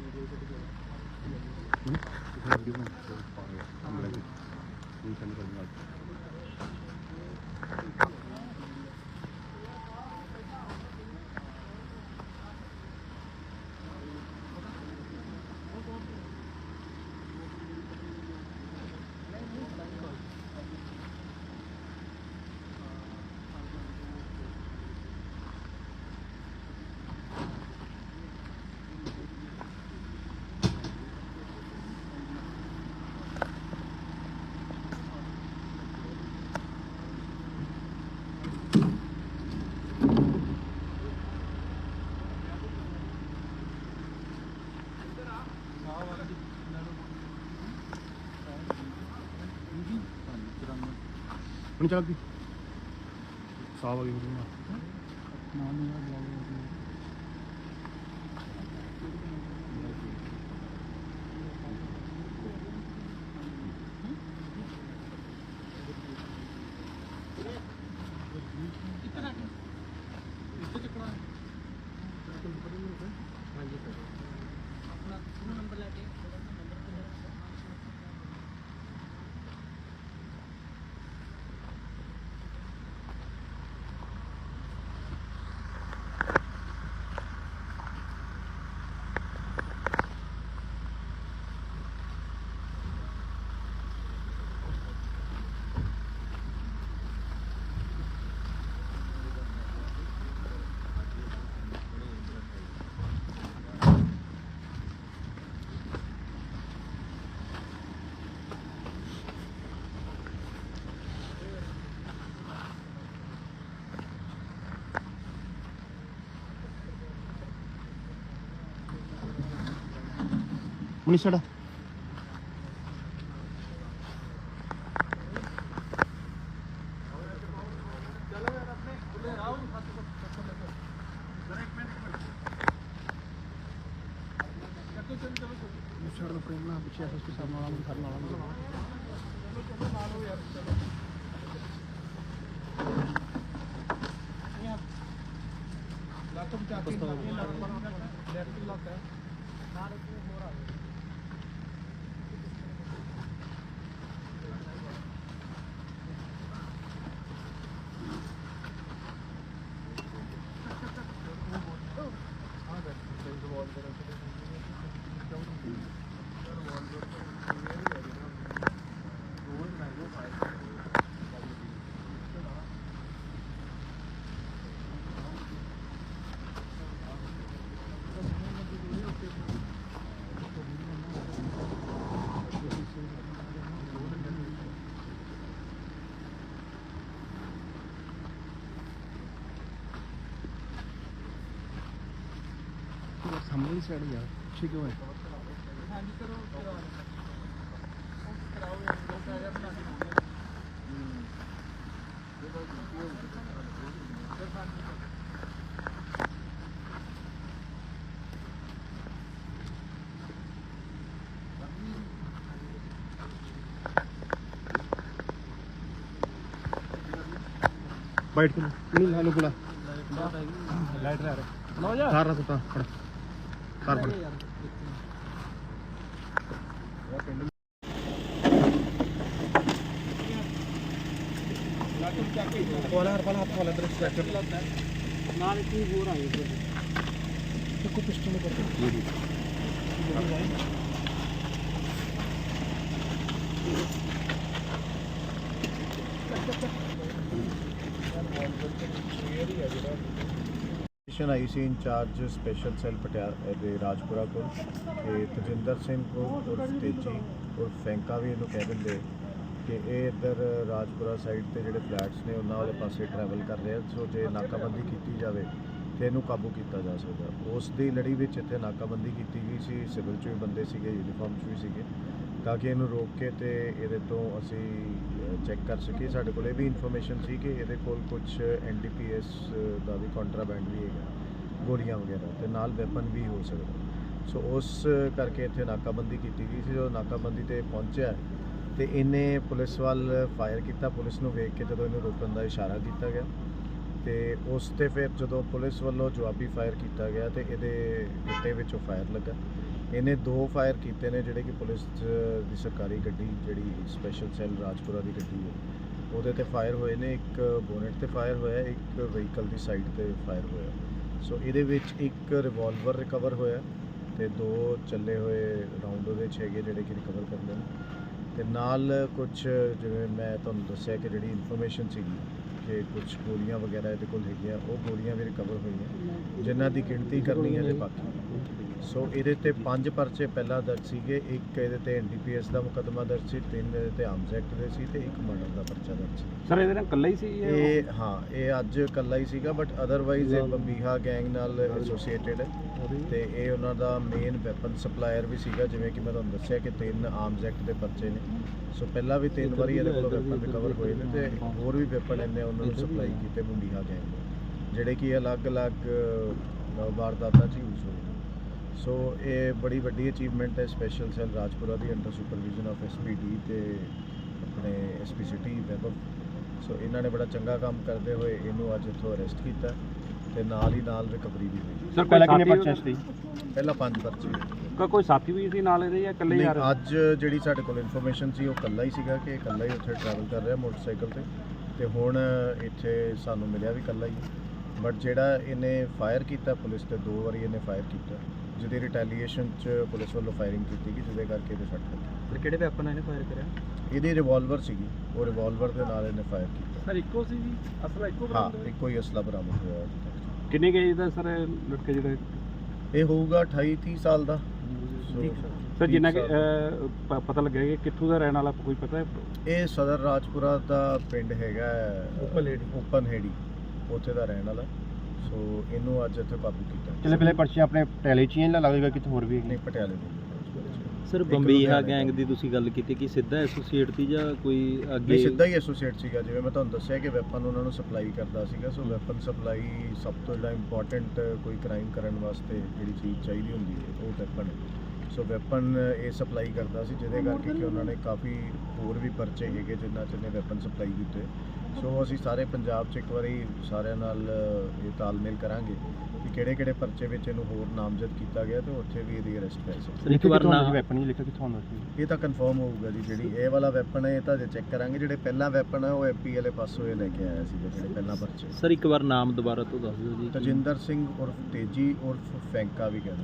Videos എടുത്ത് പറയാം നമ്മളെ ഈ കണ്ടു കഴിഞ്ഞാൽ ਚੱਲ ਗਈ ਸਾਹ ਆ ਗਈ। ਨਾ ਦਾ ਛੱਡ ਦੋ ਪ੍ਰੇਮ ਨਾਲ ਪਿੱਛੇ ਐਸਐਸਪੀ ਸਾਹਿਬ ਨਾਲ ਆਵਾਂਗੇ ਕਰਨ ਵਾਲਾ ਸਾਹਮਣੇ ਹੀ ਸਾਈਡ ਯਾਰ ਪਿੱਛੇ ਕਿਉਂ ਹੈ ਬਾਈਟ ਕੋਲ ਨਹੀਂ ਲਾਲੂ ਕੋਲ ਲਾਈਟ ਆ ਰਿਹਾ। ਲਓ ਜਾ ਸਾਰ ਰਸ ਤਾਂ ਫੜ। ਸਾਰ ਫੜ ਵਾਲਾ ਹਰ ਵਾਲਾ ਹੱਥ ਵਾਲਾ ਇਧਰ ਸਟ੍ਰੈਚਰ ਨਾਲ ਇੱਕ ਹੋਰ ਆਏ ਇੱਕੋ ਪਿਸਟਲ ਕਰ ਦੇ mission I C incharge special cell Patiala ਦੇ ਰਾਜਪੁਰਾ ਕੋਲ। ਤੇ ਤਜਿੰਦਰ ਸਿੰਘ ਕੋਲ ਉਰਫ ਤੇਜੀ, ਉਰਫ ਫੈਂਕਾ ਵੀ ਇਹਨੂੰ ਕਹਿ ਦਿੰਦੇ। ਕਿ ਇਹ ਇੱਧਰ ਰਾਜਪੁਰਾ ਸਾਈਡ ਤੇ ਜਿਹੜੇ ਫਲੈਟਸ ਨੇ, ਉਹਨਾਂ ਵਾਲੇ ਪਾਸੇ ਟਰੈਵਲ ਕਰ ਰਿਹਾ ਸੋ ਜੇ ਨਾਕਾਬੰਦੀ ਕੀਤੀ ਜਾਵੇ, ਤੇ ਇਹਨੂੰ ਕਾਬੂ ਕੀਤਾ ਜਾ ਸਕਦਾ। ਉਸ ਦੀ ਲੜੀ ਵਿੱਚ ਇੱਥੇ ਨਾਕਾਬੰਦੀ ਕੀਤੀ ਗਈ ਸੀ। ਸਿਵਲ 'ਚ ਵੀ ਬੰਦੇ ਸੀਗੇ ਯੂਨੀਫਾਰਮ 'ਚ ਵੀ ਸੀਗੇ। ਤਾਂ ਕਿ ਇਹਨੂੰ ਰੋਕ ਕੇ ਤੇ ਇਹਦੇ ਤੋਂ ਅਸੀਂ ਚੈੱਕ ਕਰ ਸਕੀਏ। ਸਾਡੇ ਕੋਲ ਇਹ ਵੀ ਇਨਫੋਰਮੇਸ਼ਨ ਸੀ ਕਿ ਇਹਦੇ ਕੋਲ ਕੁਝ ਐਨਡੀਪੀਐਸ ਦਾ ਵੀ ਕੰਟਰਾਬੈਂਡ ਵੀ ਹੈਗਾ, ਗੋਲੀਆਂ ਵਗੈਰਾ, ਤੇ ਨਾਲ ਵੈਪਨ ਵੀ ਹੋ ਸਕਦਾ। ਸੋ ਉਸ ਕਰਕੇ ਇੱਥੇ ਨਾਕਾਬੰਦੀ ਕੀਤੀ ਗਈ ਸੀ। ਜਦੋਂ ਨਾਕਾਬੰਦੀ ਤੇ ਪਹੁੰਚਿਆ, ਤੇ ਇਹਨੇ ਪੁਲਿਸ ਵੱਲ ਫਾਇਰ ਕੀਤਾ। ਪੁਲਿਸ ਨੂੰ ਵੇਖ ਕੇ ਜਦੋਂ ਇਹਨੂੰ ਰੋਕਣ ਦਾ ਇਸ਼ਾਰਾ ਕੀਤਾ ਗਿਆ। ਤੇ ਉਸ ਤੇ ਫਿਰ ਜਦੋਂ ਪੁਲਿਸ ਵੱਲੋਂ ਜਵਾਬੀ ਫਾਇਰ ਕੀਤਾ ਗਿਆ ਤੇ ਇਹਦੇ ਗਿੱਟੇ ਵਿੱਚੋਂ ਫਾਇਰ ਲੱਗਾ। ਇਹਨੇ ਦੋ ਫਾਇਰ ਕੀਤੇ ਨੇ ਜਿਹੜੇ ਕਿ ਪੁਲਿਸ ਦੀ ਸਰਕਾਰੀ ਗੱਡੀ ਜਿਹੜੀ ਸਪੈਸ਼ਲ ਸੈੱਲ ਰਾਜਪੁਰਾ ਦੀ ਗੱਡੀ ਹੈ, ਉਹਦੇ ਤੇ ਫਾਇਰ ਹੋਏ ਨੇ, ਇੱਕ ਬੋਨਟ ਤੇ ਫਾਇਰ ਹੋਇਆ, ਇੱਕ ਵਹੀਕਲ ਦੀ ਸਾਈਡ ਤੇ ਫਾਇਰ ਹੋਇਆ। ਸੋ ਇਹਦੇ ਵਿੱਚ ਇੱਕ ਰਿਵਾਲਵਰ ਰਿਕਵਰ ਹੋਇਆ ਤੇ ਦੋ ਚੱਲੇ ਹੋਏ ਰਾਉਂਡ ਉਹਦੇ 'ਚ ਹੈਗੇ ਜਿਹੜੇ ਕਿ ਰਿਕਵਰ ਕਰਦੇ ਨੇ। ਤੇ ਨਾਲ ਕੁਝ ਜਿਵੇਂ ਮੈਂ ਤੁਹਾਨੂੰ ਦੱਸਿਆ ਕਿ ਜਿਹੜੀ ਇਨਫੋਰਮੇਸ਼ਨ ਸੀਗੀ ਕਿ ਕੁਝ ਗੋਲੀਆਂ ਵਗੈਰਾ ਇਹਦੇ ਕੋਲ ਹੈਗੀਆਂ, ਉਹ ਗੋਲੀਆਂ ਵੀ ਰਿਕਵਰ ਹੋਈਆਂ। ਜਿਨ੍ਹਾਂ ਦੀ ਗਿਣਤੀ ਕਰਨੀ ਹੈ ਜੇ ਬਾਕੀ ਸੋ ਇਹਦੇ ਤੇ ਪੰਜ ਪਰਚੇ ਪਹਿਲਾਂ ਦਰਜ ਸੀਗੇ। ਇੱਕ ਇਹਦੇ ਤੇ ਐਨਡੀਪੀਐਸ ਦਾ ਮੁਕੱਦਮਾ ਦਰਜ ਸੀ ਤਿੰਨ ਇਹਦੇ ਤੇ ਆਰਮਸ ਐਕਟ ਦੇ ਸੀ ਤੇ ਇੱਕ ਮਰਡਰ ਦਾ ਪਰਚਾ ਦਰਜ ਸੀ। ਸਰ ਇਹਦੇ ਨਾਲ ਇਕੱਲਾ ਹੀ ਸੀ ਇਹ? ਹਾਂ ਇਹ ਅੱਜ ਇਕੱਲਾ ਹੀ ਸੀਗਾ ਬਟ ਅਦਰਵਾਈਜ਼ ਇਹ ਬੰਬੀਹਾ ਗੈਂਗ ਨਾਲ ਐਸੋਸੀਏਟਡ ਹੈ। ਤੇ ਇਹ ਉਹਨਾਂ ਦਾ ਮੇਨ ਵੈਪਨ ਸਪਲਾਇਰ ਵੀ ਸੀਗਾ ਜਿਵੇਂ ਕਿ ਮੈਂ ਤੁਹਾਨੂੰ ਦੱਸਿਆ ਕਿ ਤਿੰਨ ਆਰਮਸ ਐਕਟ ਦੇ ਪਰਚੇ ਨੇ। ਸੋ ਪਹਿਲਾਂ ਵੀ ਤਿੰਨ ਵਾਰੀ ਇਹਦੇ ਕੋਲੋਂ ਵੈਪਨ ਰਿਕਵਰ ਹੋਏ ਨੇ ਤੇ ਹੋਰ ਵੀ ਵੈਪਨ ਇਹਨੇ ਉਹਨਾਂ ਨੂੰ ਸਪਲਾਈ ਕੀਤੇ ਬੰਬੀਹਾ ਗੈਂਗ ਨੂੰ। ਜਿਹੜੇ ਕਿ ਅਲੱਗ-ਅਲੱਗ ਵਾਰਦਾਤਾਂ 'ਚ ਯੂਜ਼ ਹੋਏ ਨੇ। ਸੋ ਇਹ ਬੜੀ ਵੱਡੀ ਅਚੀਵਮੈਂਟ ਹੈ ਸਪੈਸ਼ਲ ਸੈੱਲ ਰਾਜਪੁਰਾ ਦੀ ਅੰਡਰ ਸੁਪਰਵਿਜ਼ਨ ਆਫ ਐਸਪੀਡੀ ਤੇ ਆਪਣੇ ਐਸਪੀ ਸਿਟੀ ਵੈਬਬ ਸੋ ਇਹਨਾਂ ਨੇ ਬੜਾ ਚੰਗਾ ਕੰਮ ਕਰਦੇ ਹੋਏ ਇਹਨੂੰ ਅੱਜ ਇੱਥੋਂ ਅਰੈਸਟ ਕੀਤਾ ਤੇ ਨਾਲ ਹੀ ਨਾਲ ਰਿਕਵਰੀ ਵੀ ਹੋਈ। ਸਰ ਪਹਿਲਾਂ ਕਿੰਨੇ ਪਰਚੇ ਸੀ? ਪਹਿਲਾਂ ਪੰਜ ਪਰਚੇ। ਕੋਈ ਸਾਥੀ ਵੀ ਸੀ ਨਾਲ ਇਹਦੇ ਜਾਂ ਇਕੱਲੇ ਹੀ ਆ ਨਹੀਂ, ਰਹੇ? ਅੱਜ ਜਿਹੜੀ ਸਾਡੇ ਕੋਲ ਇਨਫੋਰਮੇਸ਼ਨ ਸੀ ਉਹ ਕੱਲਾ ਹੀ ਸੀਗਾ ਕਿ ਕੱਲਾ ਹੀ ਉੱਥੇ ਟਰੈਵਲ ਕਰ ਰਿਹਾ ਮੋਟਰਸਾਈਕਲ ਤੇ। ਤੇ ਹੁਣ ਇੱਥੇ ਸਾਨੂੰ ਮਿਲਿਆ ਵੀ ਕੱਲਾ ਹੀ। ਬਟ ਜਿਹੜਾ ਇਹਨੇ ਫਾਇਰ ਕੀਤਾ ਪੁਲਿਸ ਤੇ ਦੋ ਵਾਰੀ ਇਹਨੇ ਫਾਇਰ ਕੀਤਾ। ਜਿਹਦੀ ਰਿਟੈਲੀਏਸ਼ਨ ਚ ਪੁਲਿਸ ਵੱਲੋਂ ਫਾਇਰਿੰਗ ਕੀਤੀ ਗਈ ਜਿਹਦੇ ਕਰਕੇ ਇਹਦੇ ਸੱਟ ਲੱਗੀ। ਫਿਰ ਕਿਹੜੇ ਵੈਪਨ ਇਹਨੇ ਫਾਇਰ ਕਰਿਆ? ਇਹਦੀ ਰਿਵਾਲਵਰ ਸੀਗੀ। ਉਹ ਰਿਵਾਲਵਰ ਦੇ ਨਾਲ ਇਹਨੇ ਫਾਇਰ ਕੀਤਾ। ਸਰ ਇੱਕੋ ਸੀ ਜੀ? ਅਸਲਾ ਇੱਕੋ ਹਾਂ ਇੱਕੋ ਹੀ ਅਸਲਾ ਬਰਾਮਦ ਹੋਇਆ ਅੱਜ ਤੱਕ ਕਿੰਨੇ ਗਏ ਦਾ ਸਰ ਲੜਕੇ ਜਿਹੜੇ? ਇਹ ਹੋਊਗਾ 28 30 ਸਾਲ ਦਾ। ਸੋ ਸਰ ਜਿੰਨਾ ਕਿ। ਅਹ, ਪ- ਪਤਾ ਲੱਗਿਆ ਕਿ ਕਿੱਥੋਂ ਦਾ ਰਹਿਣ ਵਾਲਾ ਕੋਈ ਪਤਾ ਹੈ? ਇਹ ਸਦਰ ਰਾਜਪੁਰਾ ਦਾ ਪਿੰਡ ਹੈਗਾ ਓਪਨ ਹੇੜੀ। ਓਪਨ ਹੇੜੀ ਉੱਥੇ ਦਾ ਰਹਿਣ ਵਾਲਾ। ਸੋ ਇਹਨੂੰ ਅੱਜ ਇੱਥੇ ਕਾਬੂ ਕੀਤਾ। ਚਲੇ ਪਹਿਲੇ ਪਰਚੇ ਆਪਣੇ ਟੈਲੇ ਚ ਹੀ ਇਹਨਾਂ ਲੱਗੇਗਾ ਕਿਤੇ ਹੋਰ ਵੀ ਨਹੀਂ ਪਟਿਆਲੇ ਦੇ ਸਰ ਬੰਬੀਹਾ ਗੈਂਗ ਦਾ। ਤੁਸੀਂ ਗੱਲ ਕੀਤੀ ਕਿ ਸਿੱਧਾ ਐਸੋਸੀਏਟ ਸੀ ਜਾਂ ਕੋਈ ਨਹੀਂ ਅੱਗੇ ਸਿੱਧਾ ਹੀ ਐਸੋਸੀਏਟ ਸੀਗਾ। ਜਿਵੇਂ ਮੈਂ ਤੁਹਾਨੂੰ ਦੱਸਿਆ ਕਿ ਵੈਪਨ ਉਹਨਾਂ ਨੂੰ ਸਪਲਾਈ ਕਰਦਾ ਸੀਗਾ ਸੋ ਵੈਪਨ ਸਪਲਾਈ ਸਭ ਤੋਂ ਜਿਹੜਾ ਇੰਪੋਰਟੈਂਟ ਕੋਈ ਕ੍ਰਾਈਮ ਕਰਨ ਵਾਸਤੇ ਜਿਹੜੀ ਚੀਜ਼ ਚਾਹੀਦੀ ਹੁੰਦੀ ਹੈ ਉਹ ਵੈਪਨ ਸੋ ਵੈਪਨ ਇਹ ਸਪਲਾਈ ਕਰਦਾ ਸੀ ਜਿਹਦੇ ਕਰਕੇ ਕਿ ਉਹਨਾਂ ਨੇ ਕਾਫੀ ਹੋਰ ਵੀ ਪਰਚੇ ਹੈਗੇ ਜਿਨ੍ਹਾਂ 'ਚ ਇਹਨੇ ਵੈਪਨ ਸਪਲਾਈ ਕੀਤੇ। ਸੋ ਅਸੀਂ ਸਾਰੇ ਪੰਜਾਬ 'ਚ ਇੱਕ ਵਾਰੀ ਸਾਰਿਆਂ ਨਾਲ ਇਹ ਤਾਲਮੇਲ ਕਰਾਂਗੇ ਕਿ ਕਿਹੜੇ ਕਿਹੜੇ ਪਰਚੇ ਵਿੱਚ ਇਹਨੂੰ ਹੋਰ ਨਾਮਜ਼ਦ ਕੀਤਾ ਗਿਆ ਤੇ ਉੱਥੇ ਵੀ ਇਹਦੀ ਅਰੈਸਟ ਪੈ ਸਕਦੀ ਸਰ ਇੱਕ ਵਾਰ ਨਾ ਵੈਪਨ ਹੀ ਲਿਖਿਆ ਕਿੱਥੋਂ ਆਉਂਦਾ ਸੀ? ਇਹ ਤਾਂ ਕਨਫਰਮ ਹੋਊਗਾ ਜੀ ਜਿਹੜੀ ਇਹ ਵਾਲਾ ਵੈਪਨ ਹੈ ਇਹ ਤਾਂ ਜੇ ਚੈੱਕ ਕਰਾਂਗੇ ਜਿਹੜੇ ਪਹਿਲਾ ਵੈਪਨ ਹੈ ਉਹ ਐਮਪੀ ਵਾਲੇ ਪਾਸੋਂ ਇਹ ਲੈ ਕੇ ਆਇਆ ਸੀ ਜਿਹੜੇ ਪਹਿਲਾ ਪਰਚੇ। ਸਰ ਇੱਕ ਵਾਰ ਨਾਮ ਦੁਬਾਰਾ ਤੋਂ ਦੱਸ ਦਿਓ ਜੀ ਤਜਿੰਦਰ ਸਿੰਘ ਉਰਫ ਤੇਜੀ ਉਰਫ ਫੈਂਕਾ ਵੀ ਕਹਿ